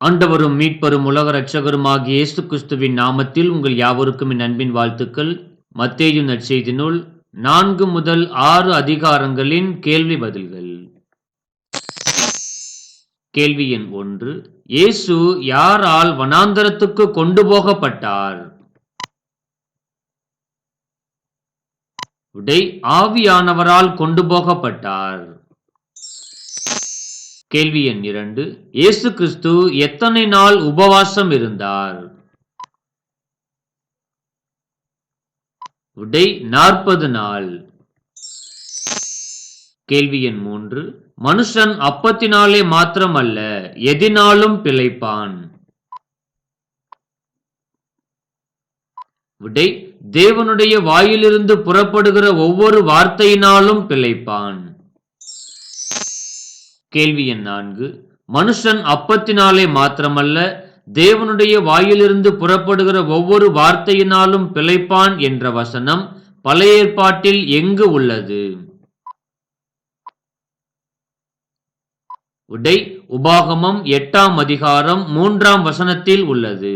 ஆண்டவரும் மீட்பரும் உலக இரட்சகருமாகிய இயேசு கிறிஸ்துவின் நாமத்தில் உங்கள் யாவருக்கும் என் அன்பின் வாழ்த்துக்கள். மத்தேயு நற்செய்தி நூல் நான்கு முதல் ஆறு அதிகாரங்களின் கேள்வி பதில்கள். கேள்வி எண் ஒன்று. இயேசு யாரால் வனாந்தரத்துக்கு கொண்டு போகப்பட்டார்? விடை ஆவியானவரால் கொண்டு போகப்பட்டார். கேள்வி எண் இரண்டு. இயேசு கிறிஸ்து எத்தனை நாள் உபவாசம் இருந்தார்? விடை நாற்பது நாள். கேள்வி எண் மூன்று. மனுஷன் அப்பத்தினாலே மாத்திரமல்ல எதினாலும் பிழைப்பான். விடை தேவனுடைய வாயிலிருந்து புறப்படுகிற ஒவ்வொரு வார்த்தையினாலும் பிழைப்பான். கேள்வி எண் நான்கு. மனுஷன் அப்பத்தினாலே மாத்திரமல்ல தேவனுடைய வாயிலிருந்து புறப்படுகிற ஒவ்வொரு வார்த்தையினாலும் பிழைப்பான் என்ற வசனம் பழைய ஏற்பாட்டில் எங்கு உள்ளது? உடை உபாகமம் எட்டாம் அதிகாரம் மூன்றாம் வசனத்தில் உள்ளது.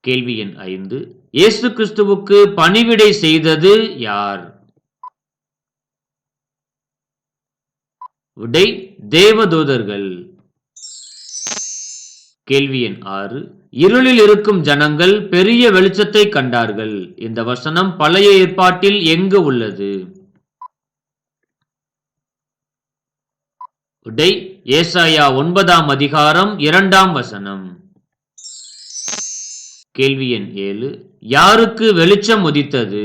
கேள்வி எண் ஐந்து. இயேசு கிறிஸ்துவுக்கு பணிவிடை செய்தது யார்? உடை தேவதூதர்கள். கேள்வி எண் ஆறு. இருளில் இருக்கும் ஜனங்கள் பெரிய வெளிச்சத்தை கண்டார்கள். இந்த வசனம் பழைய ஏற்பாட்டில் எங்கு உள்ளது? உடை ஏசாயா ஒன்பதாம் அதிகாரம் இரண்டாம் வசனம். கேள்வி எண் ஏழு. யாருக்கு வெளிச்சம் உதித்தது?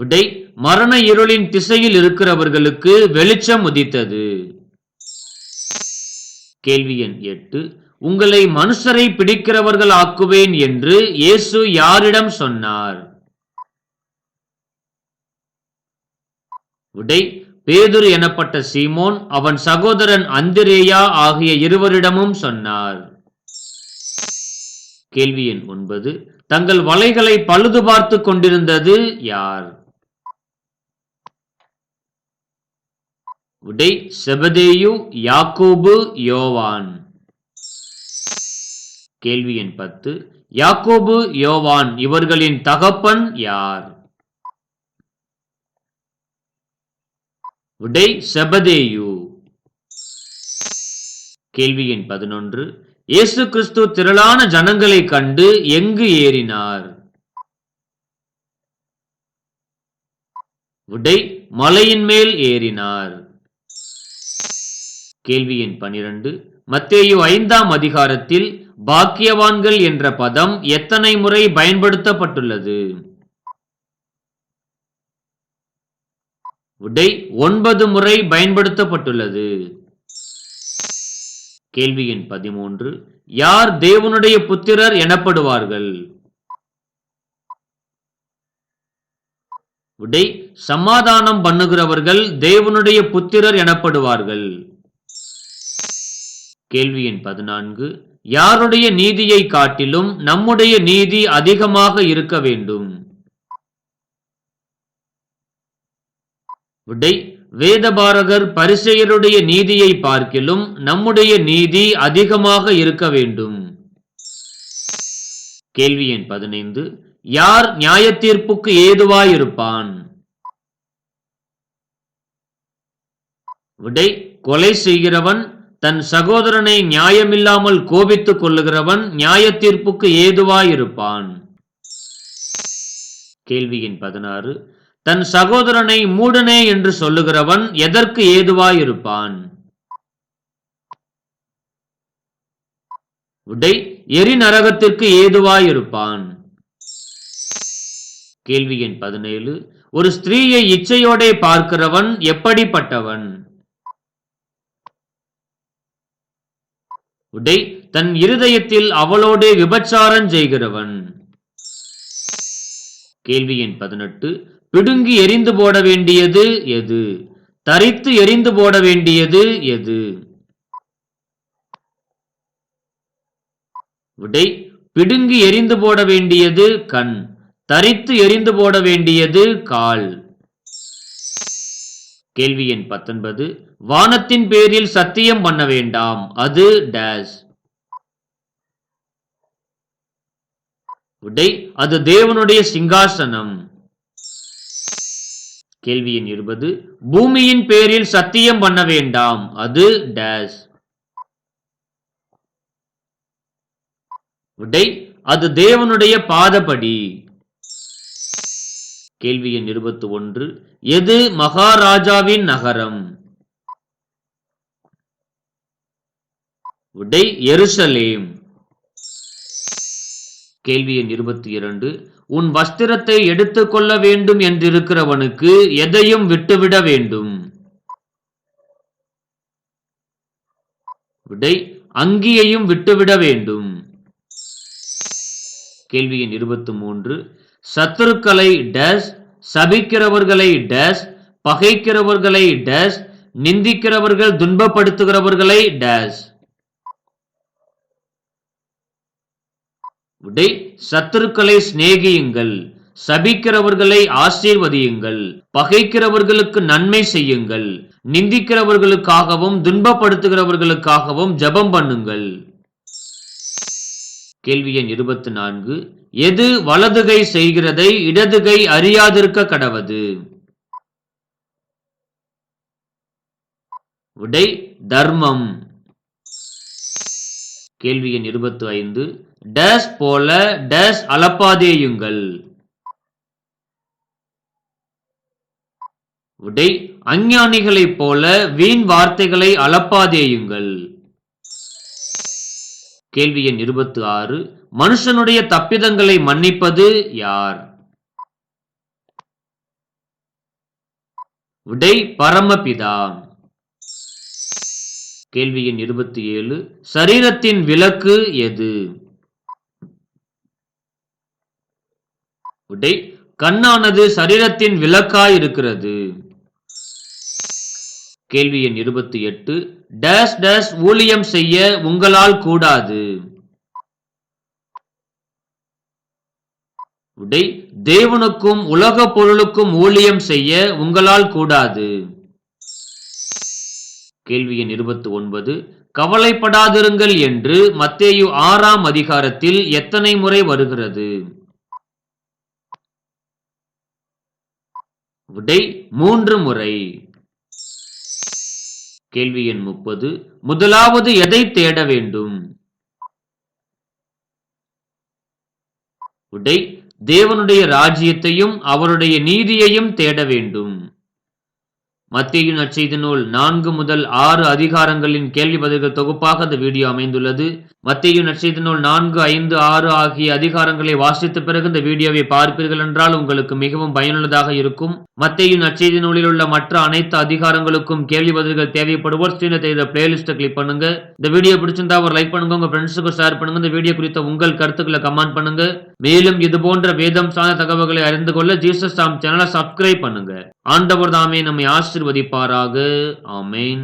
விடை மரண இருளின் திசையில் இருக்கிறவர்களுக்கு வெளிச்சம் உதித்தது. கேள்வி எண் எட்டு உங்களை மனுஷரை பிடிக்கிறவர்கள் ஆக்குவேன் என்று இயேசு யாரிடம் சொன்னார்? விடை பேதுரு எனப்பட்ட சீமோன் அவன் சகோதரன் அந்திரேயா ஆகிய இருவரிடமும் சொன்னார். கேள்வி எண் ஒன்பது தங்கள் வலைகளை பழுது பார்த்து கொண்டிருந்தது யார்? உடை செபதேயு யாக்கோபு யோவான். கேள்வி எண் பத்து. யாக்கோபு யோவான் இவர்களின் தகப்பன் யார்? உடை செபதேயு. கேள்வி எண் பதினொன்று. இயேசு கிறிஸ்து திரளான ஜனங்களை கண்டு எங்கு ஏறினார்? விடை மலையின் மேல் ஏறினார். கேள்வி எண் பனிரெண்டு. மத்தேயு ஐந்தாம் அதிகாரத்தில் பாக்கியவான்கள் என்ற பதம் எத்தனை முறை பயன்படுத்தப்பட்டுள்ளது? விடை ஒன்பது முறை பயன்படுத்தப்பட்டுள்ளது. கேள்வி எண் பதிமூன்று. யார் தேவனுடைய புத்திரர் எனப்படுவார்கள்? விடை சமாதானம் பண்ணுகிறவர்கள் தேவனுடைய புத்திரர் எனப்படுவார்கள். கேள்வி எண் பதினான்கு. யாருடைய நீதியை காட்டிலும் நம்முடைய நீதி அதிகமாக இருக்க வேண்டும்? விடை வேதபாரகர் பரிசெயருடைய நீதியை பார்க்கிலும் நம்முடைய நீதி அதிகமாக இருக்க வேண்டும். கேள்வி எண் பதினைந்து. யார் நியாய தீர்ப்புக்கு ஏதுவாயிருப்பான்? விடை கொலை செய்கிறவன் தன் சகோதரனை நியாயமில்லாமல் கோபித்துக் கொள்ளுகிறவன் நியாய தீர்ப்புக்கு ஏதுவாயிருப்பான். கேள்வியின் பதினாறு. தன் சகோதரனை மூடனே என்று சொல்லுகிறவன் எதற்கு ஏதுவாயிருப்பான்? உடை எரி நரகத்திற்கு ஏதுவாயிருப்பான். கேள்வி எண் பதினேழு. ஒரு ஸ்திரீயை இச்சையோடே பார்க்கிறவன் எப்படிப்பட்டவன்? உடை தன் இருதயத்தில் அவளோடே விபச்சாரம் செய்கிறவன். கேள்வி எண் பதினெட்டு. பிடுங்கி எரிந்து போட வேண்டியது எது? தரித்து எரிந்து போட வேண்டியது எது? விடை பிடுங்கி எரிந்து போட வேண்டியது கண் தரித்து எரிந்து போட வேண்டியது கால். கேள்வி எண் பத்தொன்பது. வானத்தின் பேரில் சத்தியம் பண்ண வேண்டாம். அது டேஸ் விடை அது தேவனுடைய சிங்காசனம். கேள்வி எண் இருபது. பூமியின் பேரில் சத்தியம் பண்ண வேண்டாம். அது டேஸ் விடை அது தேவனுடைய பாதபடி. கேள்வி எண் இருபத்தி ஒன்று எது மகாராஜாவின் நகரம்? விடை எருசலேம். கேள்வி எண் இருபத்தி இரண்டு உன் வஸ்திரத்தை எடுத்துக்கொள்ள வேண்டும் என்றிருக்கிறவனுக்கு எதையும் விட்டுவிட வேண்டும். விடை அங்கியையும் விட்டுவிட வேண்டும். கேள்வி எண் இருபத்தி மூன்று. சத்துருக்களை டேஸ் சபிக்கிறவர்களை டேஸ் பகைக்கிறவர்களை டேஸ் நிந்திக்கிறவர்கள் துன்பப்படுத்துகிறவர்களை டேஸ். விடை சத்துருக்களை சிநேகியுங்கள் சபிக்கிறவர்களை ஆசீர்வதியுங்கள் பகைக்கிறவர்களுக்கு நன்மை செய்யுங்கள் நிந்திக்கிறவர்களுக்காகவும் துன்பப்படுத்துகிறவர்களுக்காகவும் ஜெபம் பண்ணுங்கள். கேள்வி எண் இருபத்தி நான்கு. எது வலதுகை செய்கிறதை இடதுகை அறியாதிருக்க கடவது? விடை தர்மம். கேள்வி எண் இருபத்தி ஐந்து டேஸ் போல டேஸ் அளப்பாதேயுங்கள். விடை அஞ்ஞானிகளைப் போல வீண் வார்த்தைகளை அளப்பாதேயுங்கள். கேள்வி எண் இருபத்தி ஆறு மனுஷனுடைய தப்பிதங்களை மன்னிப்பது யார்? விடை பரமபிதா. கேள்வி எண் இருபத்தி ஏழு. சரீரத்தின் விளக்கு எது? விடை கண்ணானது சரீரத்தின் விளக்காய் இருக்கிறது கேள்வி எண் இருபத்தி எட்டு. டேஷ் டேஷ் ஊழியம் செய்ய உங்களால் கூடாது விடை தேவனுக்கும் உலக பொருளுக்கும் ஊழியம் செய்ய உங்களால் கூடாது. கேள்வி எண் இருபத்தி ஒன்பது கவலைப்படாதிருங்கள் என்று மத்தேயு ஆறாம் அதிகாரத்தில் எத்தனை முறை வருகிறது? விடை மூன்று முறை. கேள்வி எண் முப்பது. முதலாவது எதை தேட வேண்டும்? விடை தேவனுடைய ராஜ்யத்தையும் அவருடைய நீதியையும் தேட வேண்டும். மத்திய நற்செய்தி நூல் நான்கு முதல் ஆறு அதிகாரங்களின் கேள்வி பதில்கள் தொகுப்பாக இந்த வீடியோ அமைந்துள்ளது. மத்திய நற்செய்தி நூல் நான்கு ஐந்து ஆறு ஆகிய அதிகாரங்களை வாசித்த பிறகு இந்த வீடியோவை பார்ப்பீர்கள் என்றால் உங்களுக்கு மிகவும் பயனுள்ளதாக இருக்கும். மத்திய நற்செய்தி நூலில் உள்ள மற்ற அனைத்து அதிகாரங்களுக்கும் கேள்வி பதில்கள் தேவைப்படுவோர் ஸ்ரீனை செய்த பிளேலிஸ்ட்டை கிளிக் பண்ணுங்க. இந்த வீடியோ பிடிச்சிருந்தா ஒரு லைக் பண்ணுங்க உங்க ஃப்ரெண்ட்ஸுக்கு ஷேர் பண்ணுங்க. இந்த வீடியோ குறித்த உங்கள் கருத்துக்களை கமெண்ட் பண்ணுங்க. மேலும் இது போன்ற வேதம் சார்ந்த தகவல்களை அறிந்து கொள்ள ஜீசஸ் தாம் சேனலை சப்ஸ்கிரைப் பண்ணுங்க. ஆண்டவர் தாமே நம்மை ஆசிர்வதிப்பாராக. ஆமேன்.